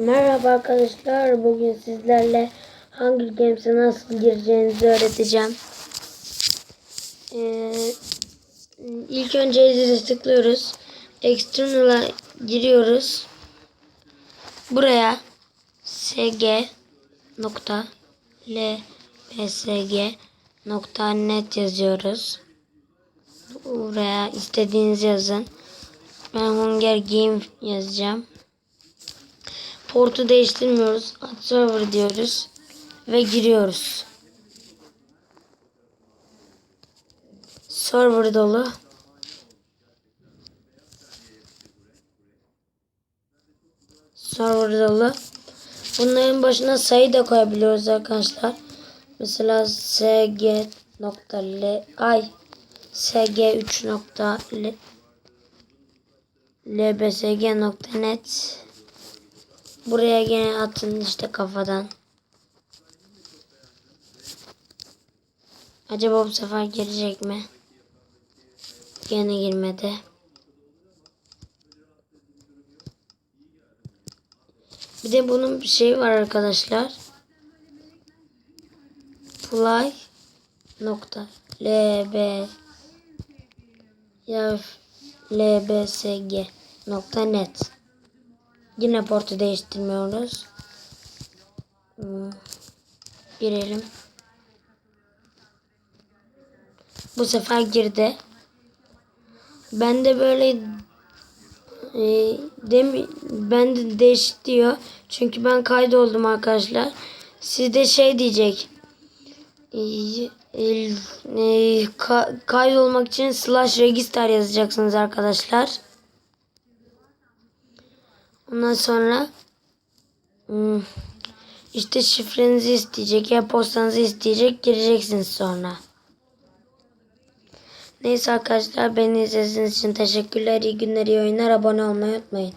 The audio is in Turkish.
Merhaba arkadaşlar. Bugün sizlerle Hunger Games'e nasıl gireceğinizi öğreteceğim. Ee, ilk önce Exit'e tıklıyoruz. External'a giriyoruz. Buraya sg nokta lpsg nokta net yazıyoruz. Buraya istediğinizi yazın. Ben Hunger Game yazacağım. Portu değiştirmiyoruz. Add server diyoruz. Ve giriyoruz. Server dolu. Server dolu. Bunların başına sayı da koyabiliyoruz arkadaşlar. Mesela sg nokta l ay sg 3 nokta l lbsg.net Buraya gene atın işte kafadan. Acaba bu sefer girecek mi? Gene girmedi. Bir de bunun bir şeyi var arkadaşlar. Fly nokta lb ya lbsg nokta net Yine portu değiştirmiyoruz. Hmm. Girelim. Bu sefer girdi. Ben de böyle e, demi, ben de değişik diyor. Çünkü ben kaydoldum arkadaşlar. Sizde şey diyecek. E, e, e, ka, kaydolmak için slash register yazacaksınız arkadaşlar. Ondan sonra hmm, işte şifrenizi isteyecek ya postanızı isteyecek gireceksiniz sonra. Neyse arkadaşlar beni izlediğiniz için teşekkürler. İyi günler, iyi oyunlar. Abone olmayı unutmayın.